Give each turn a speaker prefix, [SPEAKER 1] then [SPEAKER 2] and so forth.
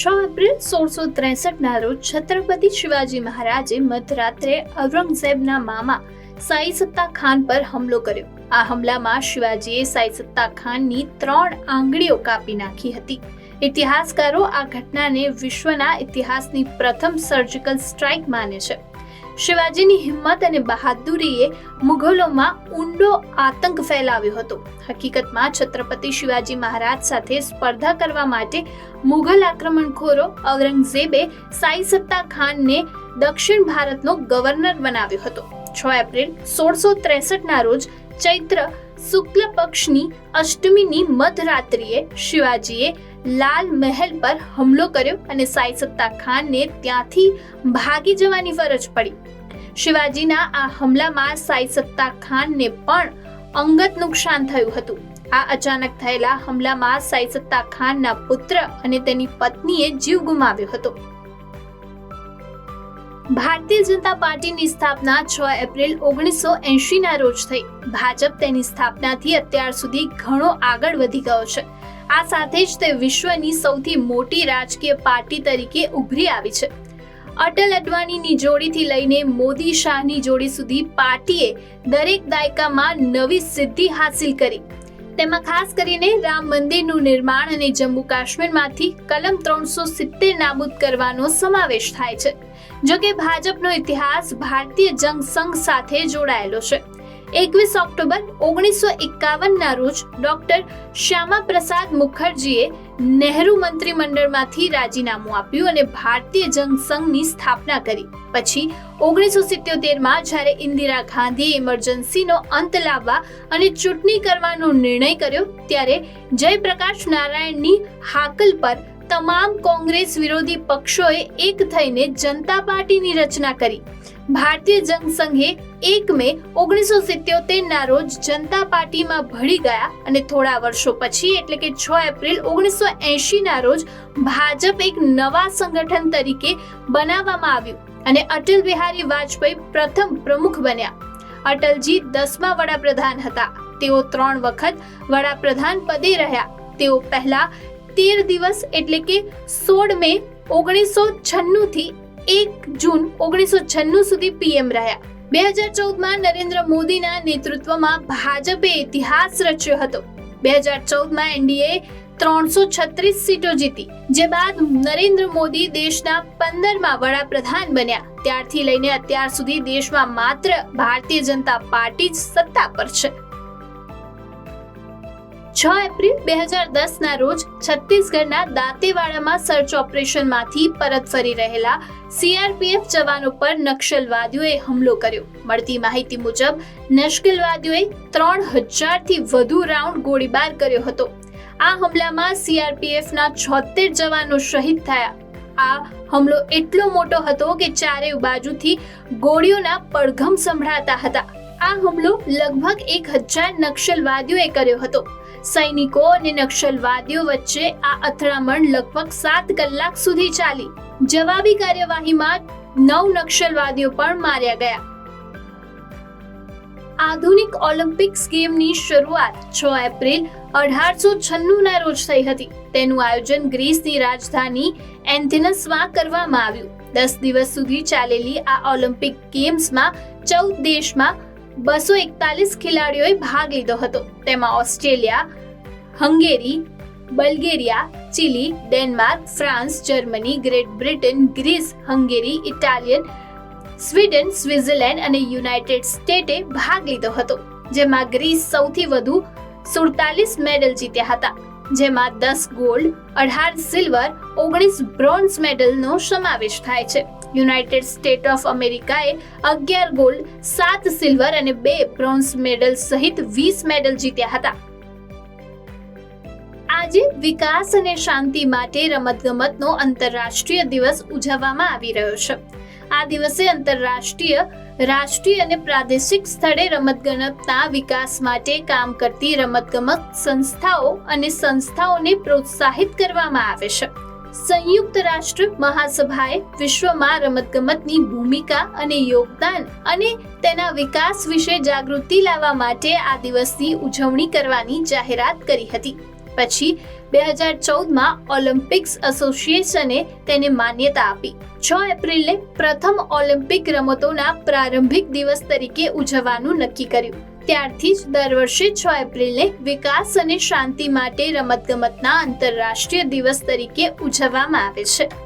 [SPEAKER 1] છ એપ્રિલ સોળસો ત્રેસઠના રોજ છત્રપતિ શિવાજી મહારાજે મધરાત્રે ઔરંગઝેબના મામા સાઈ સત્તા ખાન પર હુમલો કર્યો. આ હુમલામાં શિવાજીએ સાઈ સત્તા ખાનની ત્રણ આંગળીઓ કાપી નાખી હતી. ઇતિહાસકારો આ ઘટનાને વિશ્વના ઇતિહાસની પ્રથમ સર્જિકલ સ્ટ્રાઇક માને છે. શિવાજીની હિંમત અને બહાદુરીએ મુઘલોમાં ઊંડો આતંક ફેલાવ્યો હતો. હકીકતમાં છત્રપતિ શિવાજી મહારાજ સાથે સ્પર્ધા કરવા માટે મુઘલ આક્રમણખોરો ઔરંગઝેબે સાઈ સત્તા ખાનને દક્ષિણ ભારતનો ગવર્નર બનાવ્યો હતો. છ એપ્રિલ સોળસો ત્રેસઠના રોજ ચૈત્ર શુક્લ પક્ષની અષ્ટમીની મધરાત્રિએ શિવાજીએ લાલ મહેલ પર હુમલો કર્યો અને સાઈ સત્તા ખાનને ત્યાંથી ભાગી જવાની ફરજ પડી. શિવાજીના આ હુમલામાં સાઈ સત્તા ખાનને પણ અંગત નુકસાન થયું હતું. આ અચાનક થયેલા હુમલામાં સાઈ સત્તા ખાનના પુત્ર અને તેની પત્નીએ જીવ ગુમાવ્યો હતો. ભારતીય જનતા પાર્ટીની સ્થાપના છ એપ્રિલ ઓગણીસો એંશીના રોજ થઈ. ભાજપ તેની સ્થાપનાથી અત્યાર સુધી ઘણો આગળ વધી ગયો છે. આ સાથે જ તે વિશ્વની સૌથી મોટી રાજકીય પાર્ટી તરીકે ઉભરી આવી છે. અટલ અડવાણીની જોડીથી લઈને મોદી શાહની જોડી સુધી પાર્ટીએ દરેક દાયકામાં નવી સિદ્ધિ હાંસિલ કરી. તેમાં ખાસ કરીને રામ મંદિરનું નિર્માણ અને જમ્મુ કાશ્મીરમાંથી કલમ ત્રણસો સિત્તેર નાબૂદ કરવાનો સમાવેશ થાય છે જો કે ભાજપનો ઇતિહાસ ભારતીય જંગ સંઘ સાથે જોડાયેલો છે. એકવીસ ઓક્ટોબર ઓગણીસો એકાવનના રોજ ડોક્ટર શ્યામા પ્રસાદ મુખર્જીએ નહેરુ મંત્રીમંડળમાંથી રાજીનામું આપ્યું અને ભારતીય જનસંઘની સ્થાપના કરી. પછી ઓગણીસો સિત્યોતેરમાં જ્યારે ઇન્દિરા ગાંધીએ ઇમરજન્સીનો અંત લાવવા અને ચૂંટણી કરવાનો નિર્ણય કર્યો, ત્યારે જયપ્રકાશ નારાયણની હાકલ પર તમામ કોંગ્રેસ વિરોધી પક્ષોએ એક થઈને જનતા પાર્ટીની રચના કરી. ભારતીય જનસંઘે એક મે ઓગણીસો સિત્યોતેરના રોજ જનતા પાર્ટીમાં ભળી ગયા અને થોડા વર્ષો પછી, એટલે કે છ એપ્રિલ ઓગણીસો એંશીના રોજ, ભાજપ એક નવા સંગઠન તરીકે બનાવવામાં આવ્યું અને અટલ બિહારી વાજપેયી પ્રથમ પ્રમુખ બન્યા. અટલજી દસમા વડાપ્રધાન હતા. તેઓ ત્રણ વખત વડાપ્રધાન પદે રહ્યા. તેઓ પહેલા તેર દિવસ, એટલે કે સોળ મે ઓગણીસો છન્નું થી એક જૂન ઓગણીસો છન્નું સુધી પીએમ રહ્યા. બે હજાર ચૌદમાં નરેન્દ્ર મોદીના નેતૃત્વમાં ભાજપે ઇતિહાસ રચ્યો હતો. બે હજાર ચૌદમાં એનડીએ ત્રણસો છત્રીસ સીટો જીતી, જે બાદ નરેન્દ્ર મોદી દેશના પંદરમાં વડાપ્રધાન બન્યા. ત્યારથી લઈને અત્યાર સુધી દેશમાં માત્ર ભારતીય જનતા પાર્ટી જ સત્તા પર છે. છ એપ્રિલ બે હજાર દસના રોજ છત્તીસગઢના દાંતેવાડામાં સર્ચ ઓપરેશનમાંથી પરત ફરી રહેલા સીઆરપીએફ જવાનો પર નક્સલવાદીઓએ હુમલો કર્યો. મળતી માહિતી મુજબ નક્સલવાદીઓએ ત્રણ હજારથી વધુ રાઉન્ડ ગોળીબાર કર્યો હતો. આ હુમલામાં સીઆરપીએફના છોતેર જવાનો શહીદ થયા. આ હુમલો એટલો મોટો હતો કે ચારે બાજુથી ગોળીઓના પડઘમ સંભળાતા હતા. આ હુમલો લગભગ એક હજાર નક્સલવાદીઓએ કર્યો હતો. સૈનિકો અને નક્સલવાદીઓ વચ્ચે આ અથડામણ લગભગ સાત કલાક સુધી ચાલી. જવાબી કાર્યવાહીમાં નવ નક્સલવાદીઓ પણ માર્યા ગયા. આધુનિક ઓલિમ્પિક્સ ગેમની શરૂઆત છ એપ્રિલ અઢારસો છન્નુના રોજ થઈ હતી. તેનું આયોજન ગ્રીસની રાજધાની એન્થેનસમાં કરવામાં આવ્યું. દસ દિવસ સુધી ચાલેલી આ ઓલિમ્પિક ગેમ્સમાં ચૌદ દેશમાં બસો એકતાલીસ ખેલાડીઓએ ભાગ લીધો હતો. તેમાં Australia, Hungary, Bulgaria, Chile, Denmark, France, Germany, Great Britain, Greece, Hungary, Italian, Sweden, Switzerland અને યુનાઇટેડ સ્ટેટે ભાગ લીધો હતો. જેમાં ગ્રીસ સૌથી વધુ સુડતાલીસ મેડલ જીત્યા હતા. જેમાં દસ ગોલ્ડ, અઢાર સિલ્વર, ઓગણીસ બ્રોન્ઝ મેડલનો સમાવેશ થાય છે. યુનાઇટેડ સ્ટેટ ઓફ અમેરિકાએ અગિયાર ગોલ્ડ, સાત સિલ્વર અને બે બ્રોન્ઝ મેડલ સહિત વીસ મેડલ જીત્યા હતા. આજે વિકાસ અને શાંતિ માટે રમતગમતનો આંતરરાષ્ટ્રીય દિવસ ઉજવવામાં આવી રહ્યો છે. આ દિવસે આંતરરાષ્ટ્રીય, રાષ્ટ્રીય અને પ્રાદેશિક સ્થળે રમતગમતના વિકાસ માટે કામ કરતી રમતગમત સંસ્થાઓ અને સંસ્થાઓને પ્રોત્સાહિત કરવામાં આવે છે. સંયુક્ત રાષ્ટ્ર મહાસભાએ વિશ્વમાં રમતગમતની ભૂમિકા અને યોગદાન અને તેના વિકાસ વિશે જાગૃતિ લાવવા માટે આ દિવસની ઉજવણી કરવાની જાહેરાત કરી હતી. પછી બે હજાર ચૌદમાં ઓલિમ્પિક્સ એસોસિએશને તેને માન્યતા આપી. છ એપ્રિલે પ્રથમ ઓલિમ્પિક રમતોના પ્રારંભિક દિવસ તરીકે ઉજવવાનું નક્કી કર્યું. ત્યારથી જ દર વર્ષે છ એપ્રિલને વિકાસ અને શાંતિ માટે રમતગમતના આંતરરાષ્ટ્રીય દિવસ તરીકે ઉજવવામાં આવે છે.